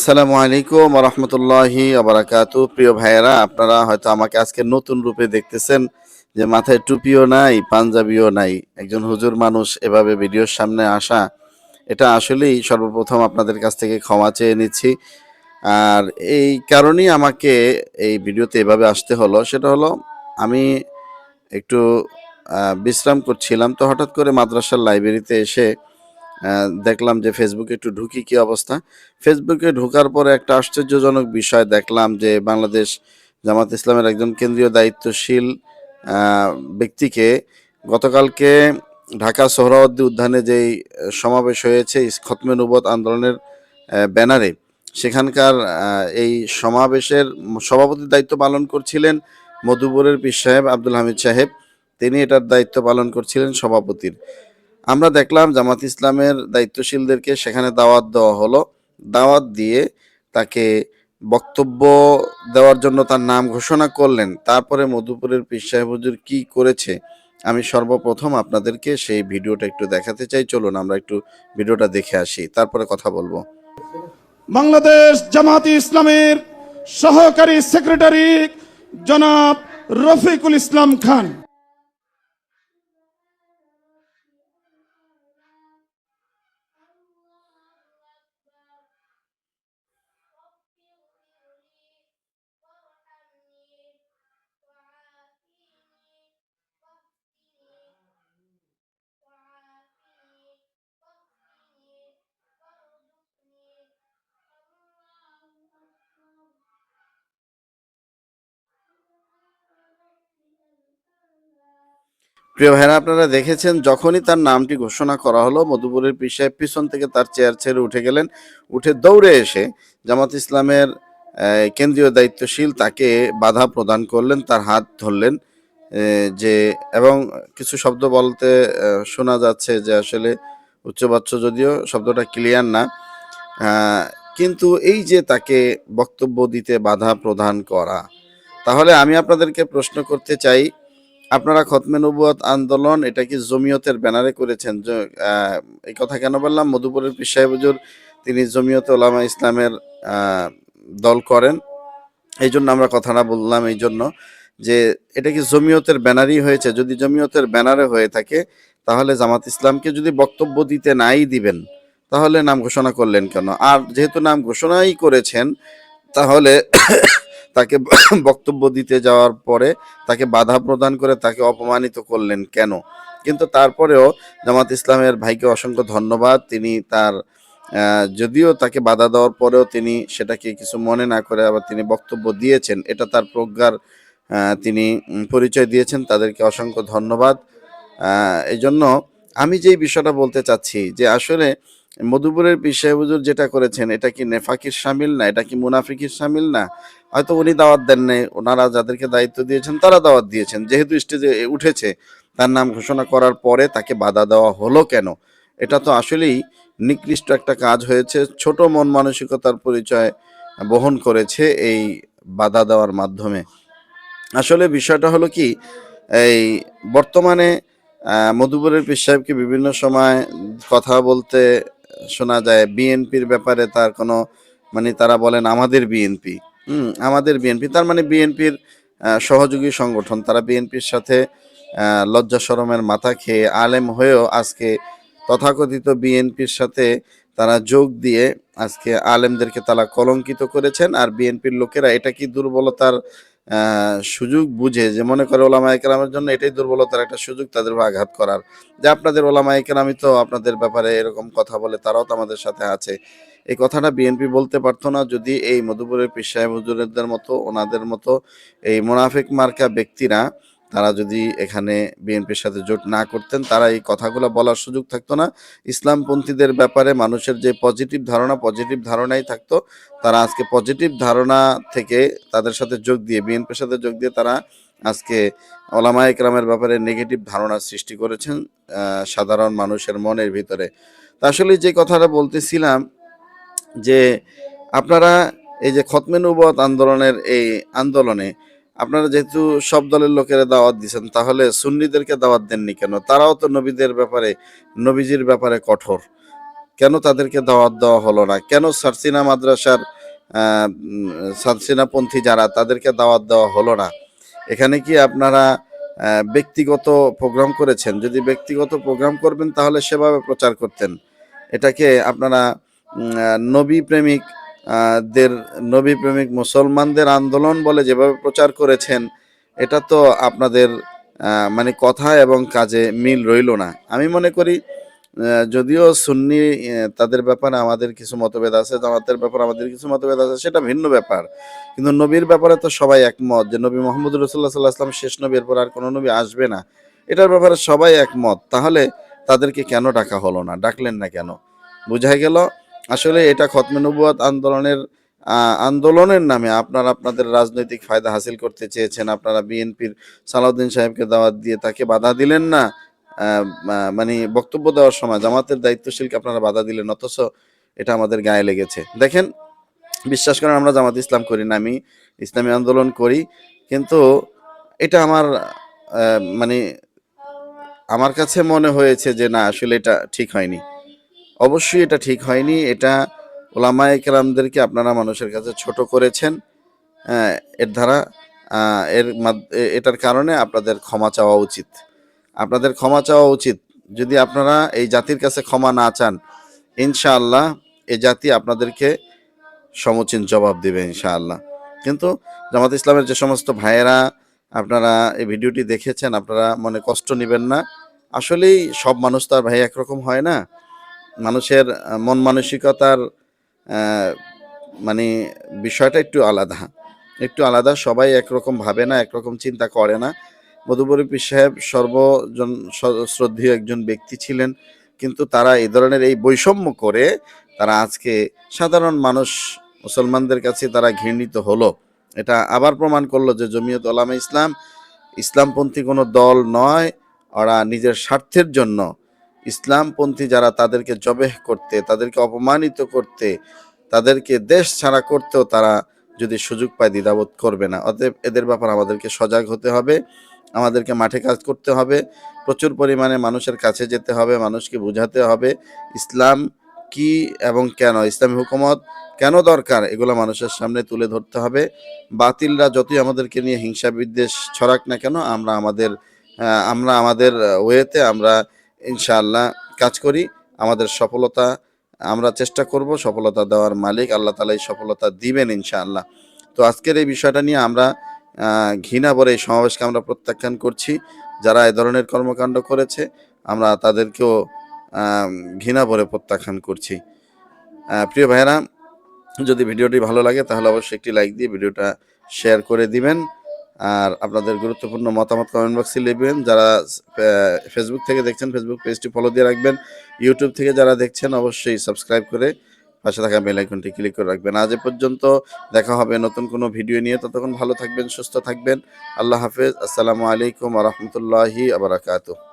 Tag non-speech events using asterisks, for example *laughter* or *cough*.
আসসালামু আলাইকুম রহমতুল্লাহি আবরাকাতু প্রিয় ভাইয়েরা, আপনারা হয়তো আমাকে আজকে নতুন রূপে দেখতেছেন যে মাথায় টুপিও নাই, পাঞ্জাবিও নাই। একজন হুজুর মানুষ এভাবে ভিডিওর সামনে আসা, এটা আসলেই সর্বপ্রথম আপনাদের কাছ থেকে ক্ষমা চেয়ে নিচ্ছি। আর এই কারণেই আমাকে এই ভিডিওতে এভাবে আসতে হলো, সেটা হলো আমি একটু বিশ্রাম করছিলাম। তো হঠাৎ করে মাদ্রাসার লাইব্রেরিতে এসে দেখলাম যে ফেসবুকে একটু ঢুকি কি অবস্থা। ফেসবুকে ঢোকার পরে একটা আশ্চর্যজনক বিষয় দেখলাম যে বাংলাদেশ জামাত ইসলামের একজন কেন্দ্রীয় দায়িত্বশীল ব্যক্তিকে গতকালকে ঢাকা সোহরাওয়ার্দী উদ্যানে যেই সমাবেশ হয়েছে খতমে নবুয়ত আন্দোলনের ব্যানারে, সেখানকার এই সমাবেশের সভাপতির দায়িত্ব পালন করছিলেন মধুপুরের পীর সাহেব আব্দুল হামিদ সাহেব। তিনি এটার দায়িত্ব পালন করছিলেন সভাপতির। আমরা দেখলাম জামাত ইসলামের দায়িত্বশীলদেরকে সেখানে দাওয়াত দেওয়া হলো। দাওয়াত দিয়ে তাকে বক্তব্য দেওয়ার জন্য তার নাম ঘোষণা করলেন। তারপরে মধুপুরের পীর সাহেব হুজুর কি করেছে? আমি সর্বপ্রথম আপনাদেরকে সেই ভিডিওটা একটু দেখাতে চাই। চলুন, আমরা একটু ভিডিওটা দেখে আসি। তারপরে কথা বলব। বাংলাদেশ জামাতি ইসলামের সহকারী সেক্রেটারি জনাব রফিকুল ইসলাম খান। প্রিয় ভাইরা, আপনারা দেখেছেন, যখনই তার নামটি ঘোষণা করা হলো, মধুপুরের পীর সাহেব পিছন থেকে তার চেয়ার ছেড়ে উঠে গেলেন। উঠে দৌড়ে এসে জামাত ইসলামের কেন্দ্রীয় দায়িত্বশীল তাকে বাধা প্রদান করলেন, তার হাত ধরলেন যে, এবং কিছু শব্দ বলতে শোনা যাচ্ছে যে আসলে উচ্চবাচ্য যদিও শব্দটা ক্লিয়ার না। কিন্তু এই যে তাকে বক্তব্য দিতে বাধা প্রদান করা, তাহলে আমি আপনাদেরকে প্রশ্ন করতে চাই আপনারা খতমে নবুয়ত আন্দোলন, এটা কি জমিয়তের ব্যানারে করেছেন? এই কথা কেন বললাম? মধুপুরের পীর সাহেব হুজুর, তিনি জমিয়ত ওলামা ইসলামের দল করেন। এই জন্য আমরা কথাটা বললাম এই জন্য যে এটা কি জমিয়তের ব্যানারই হয়েছে? যদি জমিয়তের ব্যানারে হয়ে থাকে, তাহলে জামাত ইসলামকে যদি বক্তব্য দিতে নাই দিবেন, তাহলে নাম ঘোষণা করলেন কেন? আর যেহেতু নাম ঘোষণাই করেছেন, তাহলে তাকে *coughs* বক্তব্য দিতে যাওয়ার পরে তাকে বাধা প্রদান করে তাকে অপমানিত করলেন কেন? কিন্তু তারপরেও জামাত ইসলামের ভাইকে অসংখ্য ধন্যবাদ। তিনি তার যদিও তাকে বাধা দেওয়ার পরেও তিনি সেটাকে কিছু মনে না করে আবার তিনি বক্তব্য দিয়েছেন, এটা তার প্রজ্ঞার তিনি পরিচয় দিয়েছেন, তাদেরকে অসংখ্য ধন্যবাদ। এই জন্য আমি যেই বিষয়টা বলতে চাচ্ছি যে আসলে মধুপুরের বিষয় হুজুর যেটা করেছেন, এটা কি নেফাকির সামিল না? এটা কি মুনাফিকির সামিল না? হয়তো উনি দাওয়াত দেন নাই, ওনারা যাদেরকে দায়িত্ব দিয়েছেন তারা দাওয়াত দিয়েছেন। যেহেতু স্টেজে উঠেছে, তার নাম ঘোষণা করার পরে তাকে বাধা দেওয়া হলো কেন? এটা তো আসলেই নিকৃষ্ট একটা কাজ হয়েছে। ছোট মন মানসিকতার পরিচয় বহন করেছে এই বাধা দেওয়ার মাধ্যমে। আসলে বিষয়টা হলো কি, এই বর্তমানে মধুপুরের পীর সাহেবকে বিভিন্ন সময় কথা বলতে শোনা যায়, বিএনপির ব্যাপারে তার কোনো মানে তারা বলেন আমাদের বিএনপি। হুম, আমাদের বিএনপি, তার মানে বিএনপির সহযোগী সংগঠন। তারা বিএনপির সাথে লজ্জা শরমের মাথা খেয়ে আলেম হয়েও আজকে তথাকথিত বিএনপির সাথে তারা যোগ দিয়ে আজকে আলেমদেরকে তারা কলঙ্কিত করেছেন। আর বিএনপির লোকেরা এটা কি দুর্বলতার সুযোগ বুঝে যে মনে করে ওলামা একরামের জন্য এটাই দুর্বলতার একটা সুযোগ তাদের আঘাত করার। যে আপনাদের ওলামা একরামই তো আপনাদের ব্যাপারে এরকম কথা বলে, তারাও তো আমাদের সাথে আছে। এই কথাটা বিএনপি বলতে পারতো না, যদি এই মধুপুরের পিসাহেব সাহেব হুজুরদের মতো, ওনাদের মতো এই মোনাফেক মার্কা ব্যক্তিরা তারা যদি এখানে বিএনপির সাথে জোট না করতেন, তারা এই কথাগুলো বলার সুযোগ থাকতো না। ইসলামপন্থীদের ব্যাপারে মানুষের যে পজিটিভ ধারণা পজিটিভ ধারণাই থাকতো। তারা আজকে পজিটিভ ধারণা থেকে তাদের সাথে যোগ দিয়ে, বিএনপির সাথে যোগ দিয়ে তারা আজকে ওলামা একরামের ব্যাপারে নেগেটিভ ধারণা সৃষ্টি করেছেন সাধারণ মানুষের মনের ভিতরে। তা আসলে যে কথাটা বলতেছিলাম যে আপনারা এই যে খতমে নবুয়ত আন্দোলনের এই আন্দোলনে আপনারা যেহেতু সব দলের লোকেরা দাওয়াত দিচ্ছেন তাহলে সুন্নিদেরকে দাওয়াত দেননি কেন? তারাও তো নবীদের ব্যাপারে, নবীজির ব্যাপারে কঠোর। কেন তাদেরকে দাওয়াত দেওয়া হলো না? কেন সারসিনা মাদ্রাসার সারসিনাপন্থী যারা, তাদেরকে দাওয়াত দেওয়া হলো না? এখানে কি আপনারা ব্যক্তিগত প্রোগ্রাম করেছেন? যদি ব্যক্তিগত প্রোগ্রাম করবেন, তাহলে সেভাবে প্রচার করতেন। এটাকে আপনারা নবী প্রেমিক দের নবী প্রেমিক মুসলমানদের আন্দোলন বলে যেভাবে প্রচার করেছেন, এটা তো আপনাদের মানে কথা এবং কাজে মিল রইল না। আমি মনে করি যদিও সুন্নি তাদের ব্যাপারে আমাদের কিছু মতভেদ আছে, জামাতের ব্যাপারে আমাদের কিছু মতভেদ আছে, সেটা ভিন্ন ব্যাপার। কিন্তু নবীর ব্যাপারে তো সবাই একমত যে নবী মোহাম্মদ রসুল্লাহ সাল্লাহ আসলাম শেষ নবীর পর আর কোনো নবী আসবে না। এটার ব্যাপারে সবাই একমত। তাহলে তাদেরকে কেন ডাকা হলো না? ডাকলেন না কেন? বোঝা গেল আসলে এটা খতমে নবুয়াত আন্দোলনের আন্দোলনের নামে আপনারা আপনাদের রাজনৈতিক ফায়দা হাসিল করতে চেয়েছেন। আপনারা বিএনপির সালাউদ্দিন সাহেবকে দাওয়াত দিয়ে তাকে বাধা দিলেন না। মানে বক্তব্য দেওয়ার সময় জামাতের দায়িত্বশীলকে আপনারা বাধা দিলেন, অথচ এটা আমাদের গায়ে লেগেছে। দেখেন, বিশ্বাস করেন আমরা জামাত ইসলাম করি না, আমি ইসলামী আন্দোলন করি, কিন্তু এটা আমার মানে আমার কাছে মনে হয়েছে যে না, আসলে এটা ঠিক হয়নি। অবশ্যই এটা ঠিক হয়নি। এটা ওলামায়ে কেরামদেরকে আপনারা মানুষের কাছে ছোট করেছেন। আহ, এর দ্বারা এর এটার কারণে আপনাদের ক্ষমা চাওয়া উচিত। আপনাদের ক্ষমা চাওয়া উচিত। যদি আপনারা এই জাতির কাছে ক্ষমা না চান ইনশাআল্লাহ এই জাতি আপনাদেরকে সমুচীন জবাব দেবে ইনশাআল্লাহ। কিন্তু জামাত ইসলামের যে সমস্ত ভাইয়েরা আপনারা এই ভিডিওটি দেখেছেন আপনারা মনে কষ্ট নেবেন না। আসলেই সব মানুষ তো আর ভাই একরকম হয় না। মানুষের মন মানসিকতার মানে বিষয়টা একটু আলাদা। একটু আলাদা, সবাই একরকম ভাবে না, একরকম চিন্তা করে না। মধুবরী সাহেব সর্বজন শ্রদ্ধীয় একজন ব্যক্তি ছিলেন, কিন্তু তারা এই ধরনের এই বৈষম্য করে তারা আজকে সাধারণ মানুষ, মুসলমানদের কাছে তারা ঘৃণিত হলো। এটা আবার প্রমাণ করল যে জমিয়ত ওলামা ইসলাম, ইসলামপন্থী কোনো দল নয়, ওরা নিজের স্বার্থের জন্য ইসলামপন্থী যারা তাদেরকে জবেহ করতে, তাদেরকে অপমানিত করতে, তাদেরকে দেশ ছাড়া করতেও তারা যদি সুযোগ পায় দ্বিধাবোধ করবে না। অতএব এদের ব্যাপারে আমাদেরকে সজাগ হতে হবে, আমাদেরকে মাঠে কাজ করতে হবে, প্রচুর পরিমাণে মানুষের কাছে যেতে হবে, মানুষকে বোঝাতে হবে ইসলাম কি এবং কেন, ইসলামী হুকুমত কেন দরকার, এগুলো মানুষের সামনে তুলে ধরতে হবে। বাতিলরা যতই আমাদেরকে নিয়ে হিংসা বিদ্বেষ ছড়াক না কেন, আমরা আমাদের আমরা আমাদের ওয়েতে আমরা ইনশাআল্লাহ কাজ করি। আমাদের সফলতা আমরা চেষ্টা করব সফলতা দেওয়ার মালিক। আল্লাহ তালা এই সফলতা দিবেন ইনশাআল্লাহ। তো আজকের এই বিষয়টা নিয়ে আমরা ঘৃণা ভরে এই সমাবেশকে আমরা প্রত্যাখ্যান করছি। যারা এ ধরনের কর্মকাণ্ড করেছে, আমরা তাদেরকেও ঘৃণা ভরে প্রত্যাখ্যান করছি। প্রিয় ভাইয়েরা, যদি ভিডিওটি ভালো লাগে তাহলে অবশ্যই একটি লাইক দিয়ে ভিডিওটা শেয়ার করে দিবেন। আর আপনাদের গুরুত্বপূর্ণ মতামত কমেন্ট বক্সে লিখবেন। যারা ফেসবুক থেকে দেখছেন ফেসবুক পেজটি ফলো দিয়ে রাখবেন। ইউটিউব থেকে যারা দেখছেন, অবশ্যই সাবস্ক্রাইব করে পাশে থাকা বেল আইকনটি ক্লিক করে রাখবেন। আজ এ পর্যন্ত দেখা হবে নতুন কোনো ভিডিও নিয়ে। ততক্ষণ ভালো থাকবেন, সুস্থ থাকবেন। আল্লাহ হাফেজ। আসসালামু আলাইকুম রহমতুল্লাহি আবরাকাতুহ